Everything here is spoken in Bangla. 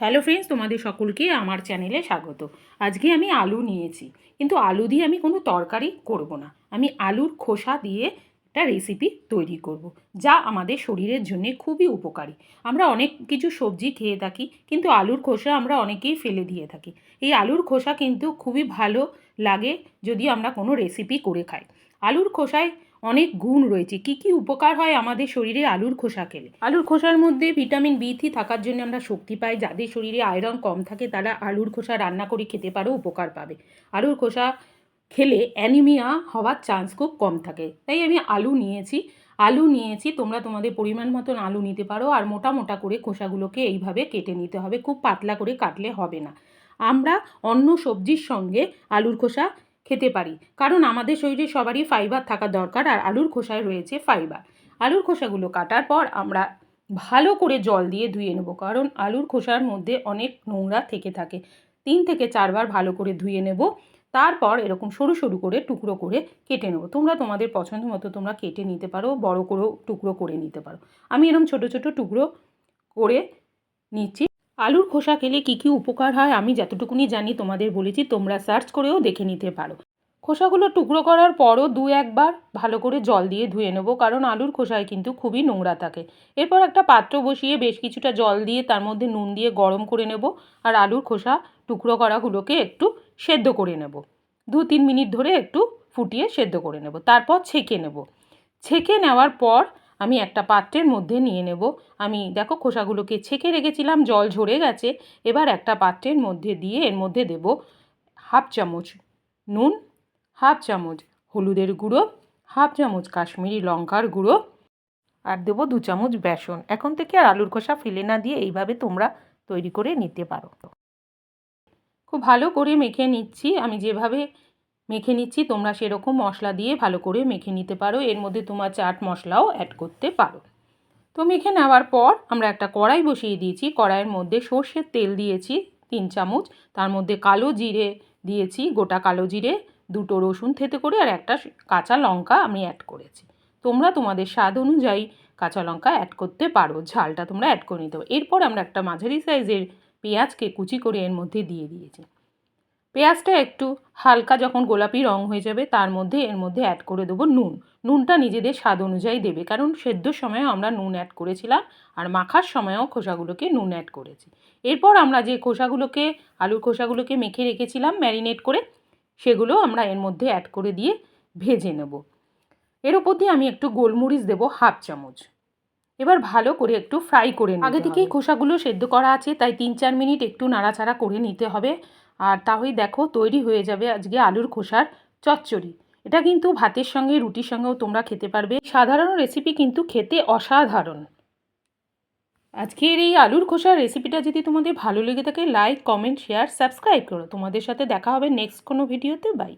হ্যালো ফ্রেন্ডস তোমাদের সকলকে আমার চ্যানেলে স্বাগত। আজকে আমি আলু নিয়েছি, কিন্তু আলু দিয়ে আমি কোনো তরকারি করব না। আমি আলুর খোসা দিয়ে একটা রেসিপি তৈরি করব, যা আমাদের শরীরের জন্য খুবই উপকারী। আমরা অনেক কিছু সবজি খেয়ে থাকি, কিন্তু আলুর খোসা আমরা অনেকেই ফেলে দিয়ে থাকি। এই আলুর খোসা কিন্তু খুবই ভালো লাগে যদি আমরা কোনো রেসিপি করে খাই। আলুর খোসায় অনেক গুণ রয়েছে। কি কি উপকার হয় আমাদের শরীরে? আলুর খোসা খেলে। আলুর খোসার মধ্যে ভিটামিন বি থ্রি থাকার জন্য আমরা শক্তি পাই। যাদের শরীরে আয়রন কম থাকে, তারা আলুর খোসা রান্না করে খেতে পারো, উপকার পাবে। আলুর খোসা খেলে অ্যানিমিয়া হওয়ার চান্স খুব কম থাকে। তাই আমি আলু নিয়েছি। আলু নিয়েছি, তোমরা তোমাদের পরিমাণ মতন আলু নিতে পারো আর মোটা মোটা করে খোসাগুলোকে এইভাবে কেটে নিতে হবে। খুব পাতলা করে কাটলে হবে না। আমরা অন্য সবজির সঙ্গে আলুর খোসা খেতে পারি। কারণ আমাদের শরীরে সবারই ফাইবার থাকা দরকার আর আলুর খোসায় রয়েছে ফাইবার আলুর খোসাগুলো কাটার পর আমরা ভালো করে জল দিয়ে ধুয়ে নেব। কারণ আলুর খোসার মধ্যে অনেক নোংরা থেকে থাকে। তিন থেকে চারবার ভালো করে ধুয়ে নেব। তারপর এরকম সরু সরু করে টুকরো করে কেটে নেব। তোমরা তোমাদের পছন্দ মতো তোমরা কেটে নিতে পারো, বড় করেও টুকরো করে নিতে পারো। আমি এরকম ছোট ছোট টুকরো করে নিচ্ছি। আলুর খোসা খেলে কী কী উপকার হয় আমি যতটুকুনি জানি তোমাদের বলেছি, তোমরা সার্চ করেও দেখে নিতে পারো। খোসাগুলো টুকরো করার পরও দু একবার ভালো করে জল দিয়ে ধুয়ে নেব, কারণ আলুর খোসায় কিন্তু খুবই নোংরা থাকে। এরপর একটা পাত্র বসিয়ে বেশ কিছুটা জল দিয়ে তার মধ্যে নুন দিয়ে গরম করে নেব আর আলুর খোসা টুকরো করাগুলোকে একটু সেদ্ধ করে নেব। দু তিন মিনিট ধরে একটু ফুটিয়ে সেদ্ধ করে নেব, তারপর ছেঁকে নেব। ছেঁকে নেওয়ার পর আমি একটা পাত্রের মধ্যে নিয়ে নেব। আমি, দেখো, খোসাগুলোকে ছেঁকে রেখেছিলাম, জল ঝরে গেছে। এবার একটা পাত্রের মধ্যে দিয়ে এর মধ্যে দেব হাফ চামচ নুন, হাফ চামচ হলুদের গুঁড়ো, হাফ চামচ কাশ্মীরি লঙ্কার গুঁড়ো আর দেবো দু চামচ বেসন। এখন থেকে আর আলুর খোসা ফেলে না দিয়ে এইভাবে তোমরা তৈরি করে নিতে পারো। খুব ভালো করে মেখে নিচ্ছি। আমি যেভাবে মেখে নিচ্ছি, তোমরা সেরকম মশলা দিয়ে ভালো করে মেখে নিতে পারো। এর মধ্যে তোমার চাট মশলাও অ্যাড করতে পারো। তো মেখে নেওয়ার পর আমরা একটা কড়াই বসিয়ে দিয়েছি। কড়াইয়ের মধ্যে সর্ষের তেল দিয়েছি তিন চামচ। তার মধ্যে কালো জিরে দিয়েছি, গোটা কালো জিরে, দুটো রসুন থেতে করে আর একটা কাঁচা লঙ্কা আমি অ্যাড করেছি। তোমরা তোমাদের স্বাদ অনুযায়ী কাঁচা লঙ্কা অ্যাড করতে পারো, ঝালটা তোমরা অ্যাড করে নিতে পারো। এরপর আমরা একটা মাঝারি সাইজের পেঁয়াজকে কুচি করে এর মধ্যে দিয়ে দিয়েছি। পেঁয়াজটা একটু হালকা যখন গোলাপি রং হয়ে যাবে তার মধ্যে এর মধ্যে অ্যাড করে দেবো নুন। নুনটা নিজেদের স্বাদ অনুযায়ী দেবে কারণ সেদ্ধর সময়ও আমরা নুন অ্যাড করেছিলাম আর মাখার সময়ও খোসাগুলোকে নুন অ্যাড করেছি। এরপর আমরা যে খোসাগুলোকে আলুর খোসাগুলোকে মেখে রেখেছিলাম ম্যারিনেট করে সেগুলো আমরা এর মধ্যে অ্যাড করে দিয়ে ভেজে নেব। এর ওপর দিয়ে আমি একটু গোলমরিচ দেব হাফ চামচ। এবার ভালো করে একটু ফ্রাই করে আগে থেকেই খোসাগুলো সেদ্ধ করা আছে তাই তিন চার মিনিট একটু নাড়াচাড়া করে নিতে হবে। আর তাহলেই দেখো তৈরি হয়ে যাবে আজকে আলুর খোসার চচ্চড়ি। এটা কিন্তু ভাতের সঙ্গে, রুটির সঙ্গেও তোমরা খেতে পারবে। সাধারণ রেসিপি কিন্তু খেতে অসাধারণ। আজকের এই আলুর খোসার রেসিপিটা যদি তোমাদের ভালো লেগে থাকে লাইক কমেন্ট শেয়ার সাবস্ক্রাইব করো। তোমাদের সাথে দেখা হবে নেক্সট কোনো ভিডিওতে বাই